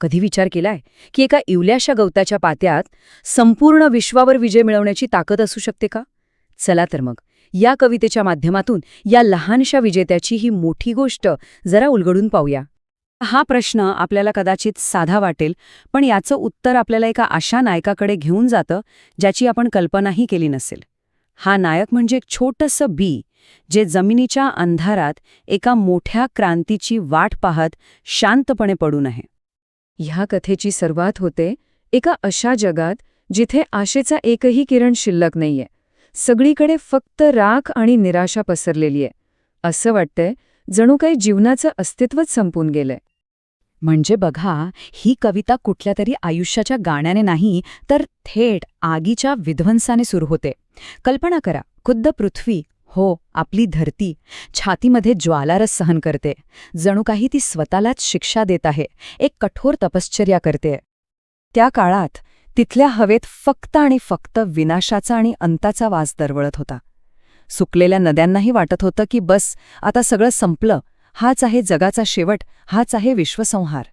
कधी विचार केलाय की एका इवल्याशा गवताच्या पात्यात संपूर्ण विश्वावर विजय मिळवण्याची ताकद असू शकते का? चला तर मग या कवितेच्या माध्यमातून या लहानशा विजेत्याची ही मोठी गोष्ट जरा उलगडून पाहूया. हा प्रश्न आपल्याला कदाचित साधा वाटेल पण याचं उत्तर आपल्याला एका अशा नायकाकडे घेऊन जातं ज्याची आपण कल्पनाही केली नसेल. हा नायक म्हणजे एक छोटंसं बी जे जमिनीच्या अंधारात एका मोठ्या क्रांतीची वाट पाहत शांतपणे पडून आहे. ह्या कथेची सुरुवात होते एका अशा जगात जिथे आशेचा एकही किरण शिल्लक नाहीये. सगळीकडे फक्त राख आणि निराशा पसरलेली आहे. असं वाटतंय जणू काही जीवनाचं अस्तित्वच संपून गेलंय. म्हणजे बघा ही कविता कुठल्या तरी आयुष्याच्या गाण्याने नाही तर थेट आगीच्या विध्वंसाने सुरू होते. कल्पना करा खुद्द पृथ्वी हो आपली धरती छातीमध्ये ज्वालारस सहन करते. जणू काही ती स्वतःलाच शिक्षा देत आहे. एक कठोर तपश्चर्या करते. त्या काळात तिथल्या हवेत फक्त आणि फक्त विनाशाचा आणि अंताचा वास दरवळत होता. सुकलेल्या नद्यांनाही वाटत होतं की बस आता सगळं संपलं. हाच आहे जगाचा शेवट हाच आहे विश्वसंहार.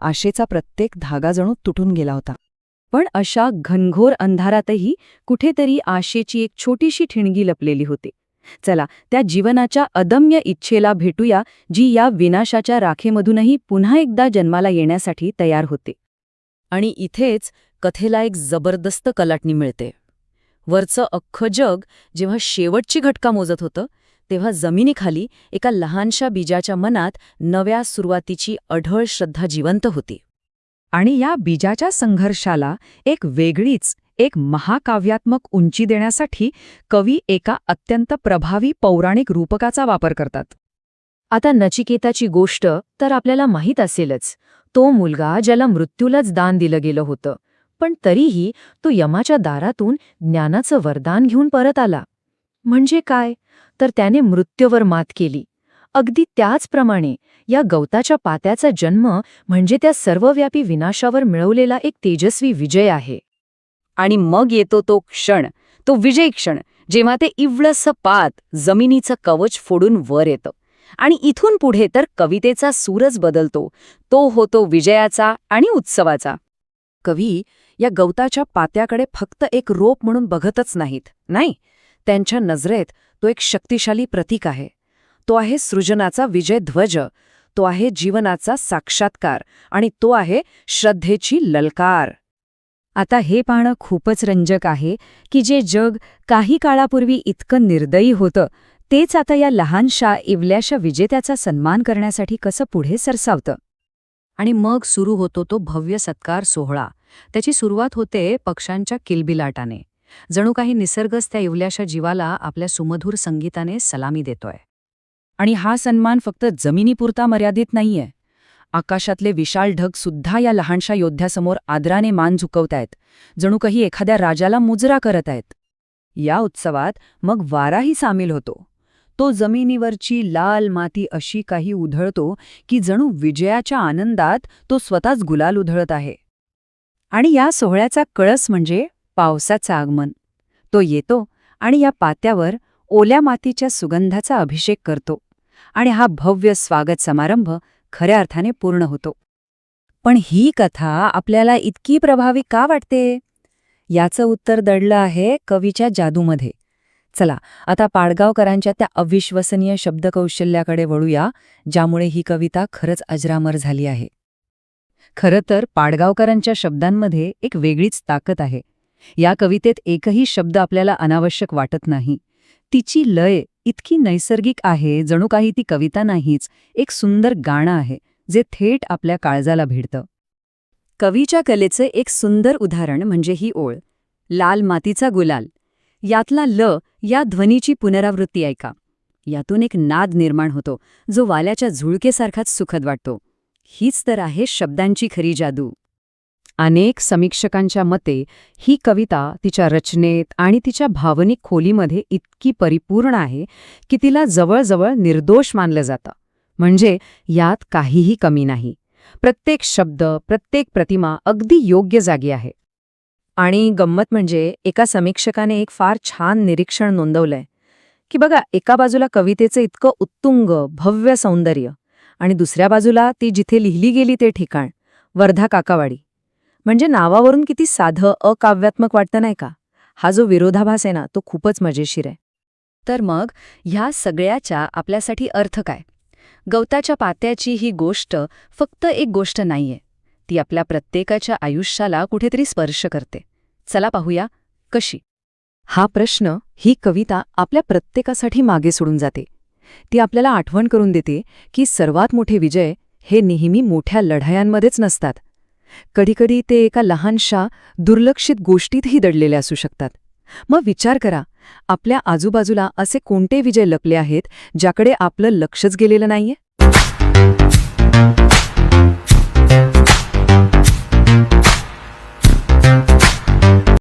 आशेचा प्रत्येक धागा जणू तुटून गेला होता. पण अशा घनघोर अंधारातही कुठेतरी आशेची एक छोटीशी ठिणगी लपलेली होती. चला त्या जीवनाच्या अदम्य इच्छेला भेटूया जी या विनाशाच्या राखेमधूनही पुन्हा एकदा जन्माला येण्यासाठी तयार होते. आणि इथेच कथेला एक जबरदस्त कलाटणी मिळते. वरचं अख्खं जग जेव्हा शेवटची घटका मोजत होतं तेव्हा जमिनीखाली एका लहानशा बीजाच्या मनात नव्या सुरुवातीची अढळ श्रद्धा जिवंत होती. आणि या बीजाच्या संघर्षाला एक वेगळीच एक महाकाव्यात्मक उंची देण्यासाठी कवी एका अत्यंत प्रभावी पौराणिक रूपकाचा वापर करतात. आता नचिकेताची गोष्ट तर आपल्याला माहीत असेलच. तो मुलगा ज्याला मृत्यूलाच दान दिलं गेलं होतं पण तरीही तो यमाच्या दारातून ज्ञानाचं वरदान घेऊन परत आला. म्हणजे काय? तर त्याने मृत्यूवर मात केली. अगदी त्याचप्रमाणे या गवताच्या पात्याचा जन्म म्हणजे त्या सर्वव्यापी विनाशावर मिळवलेला एक तेजस्वी विजय आहे. आणि मग येतो तो क्षण तो विजय क्षण जेव्हा ते इवळसं पात जमिनीचं कवच फोडून वर येतं. आणि इथून पुढे तर कवितेचा सूरच बदलतो. तो होतो विजयाचा आणि उत्सवाचा. कवी या गवताच्या पात्याकडे फक्त एक रोप म्हणून बघतच नाहीत नाही? त्यांच्या नजरेत तो एक शक्तिशाली प्रतीक आहे. तो आहे सृजनाचा विजय ध्वज तो आहे जीवनाचा साक्षात्कार आणि तो आहे श्रद्धेची ललकार. आता हे पाहणं खूपच रंजक आहे की जे जग काही काळापूर्वी इतकं निर्दयी होतं तेच आता या लहानशा इवल्याशा विजेत्याचा सन्मान करण्यासाठी कसं पुढे सरसावतं. आणि मग सुरू होतो तो भव्य सत्कार सोहळा. त्याची सुरुवात होते पक्ष्यांच्या किलबिलाटाने. जणू काही निसर्गच त्या इवल्याशा जीवाला आपल्या सुमधूर संगीताने सलामी देतोय. आणि हा सन्मान फक्त जमिनीपुरता मर्यादित नाहीये. आकाशातले विशाल ढग सुद्धा या लहानशा योद्ध्यासमोर आदराने मान झुकवतायत जणू काही एखाद्या राजाला मुजरा करत आहेत या उत्सवात मग वाराही सामील होतो. तो जमिनीवरची लाल माती अशी काही उधळतो की जणू विजयाच्या आनंदात तो स्वतःच गुलाल उधळत आहे. आणि या सोहळ्याचा कळस म्हणजे पावसाचं आगमन. तो येतो आणि या पात्यावर ओल्या मातीच्या सुगंधाचा अभिषेक करतो. आणि हा भव्य स्वागत समारंभ खऱ्या अर्थाने पूर्ण होतो. पण ही कथा आपल्याला इतकी प्रभावी का वाटते? याचं उत्तर दडलं आहे कवीच्या जादूमध्ये. चला आता पाडगावकरांच्या त्या अविश्वसनीय शब्दकौशल्याकडे वळूया ज्यामुळे ही कविता खरंच अजरामर झाली आहे. खरं तर पाडगावकरांच्या शब्दांमध्ये एक वेगळीच ताकद आहे. या कवितेत एकही शब्द आपल्याला अनावश्यक वाटत नाही. तिची लय इतकी नैसर्गिक आहे जणू काही ती कविता नाहीच एक सुंदर गाणं आहे जे थेट आपल्या काळजाला भिडतं. कवीच्या कलेचं एक सुंदर उदाहरण म्हणजे ही ओळ लाल मातीचा गुलाल. यातला ल या ध्वनीची पुनरावृत्ती ऐका. यातून एक नाद निर्माण होतो जो वाल्याच्या झुळकेसारखाच सुखद वाटतो. हीच तर आहे शब्दांची खरी जादू. अनेक समीक्षकांच्या मते ही कविता तिच्या रचनेत आणि तिच्या भावनिक खोलीमध्ये इतकी परिपूर्ण आहे की तिला जवळजवळ निर्दोष मानलं जातं. म्हणजे यात काहीही कमी नाही. प्रत्येक शब्द प्रत्येक प्रतिमा अगदी योग्य जागी आहे. आणि गंमत म्हणजे एका समीक्षकाने एक फार छान निरीक्षण नोंदवलंय की बघा एका बाजूला कवितेचं इतकं उत्तुंग भव्य सौंदर्य आणि दुसऱ्या बाजूला ती जिथे लिहिली गेली ते ठिकाण वर्धा काकावाडी. म्हणजे नावावरून किती साधं अकाव्यात्मक वाटतं नाही का? हा जो विरोधाभास आहे ना तो खूपच मजेशीर आहे. तर मग ह्या सगळ्याच्या आपल्यासाठी अर्थ काय? गवताच्या पात्याची ही गोष्ट फक्त एक गोष्ट नाहीये. ती आपल्या प्रत्येकाच्या आयुष्याला कुठेतरी स्पर्श करते. चला पाहूया कशी? हा प्रश्न ही कविता आपल्या प्रत्येकासाठी मागे सोडून जाते. ती आपल्याला आठवण करून देते की सर्वात मोठे विजय हे नेहमी मोठ्या लढायांमध्येच नसतात. कधीकधी ते एका लहानशा दुर्लक्षित गोष्टीतही दडलेले असू शकतात. मग विचार करा आपल्या आजूबाजूला असे कोणते विजय लपले आहेत ज्याकडे आपलं लक्षच गेलेलं नाहीये?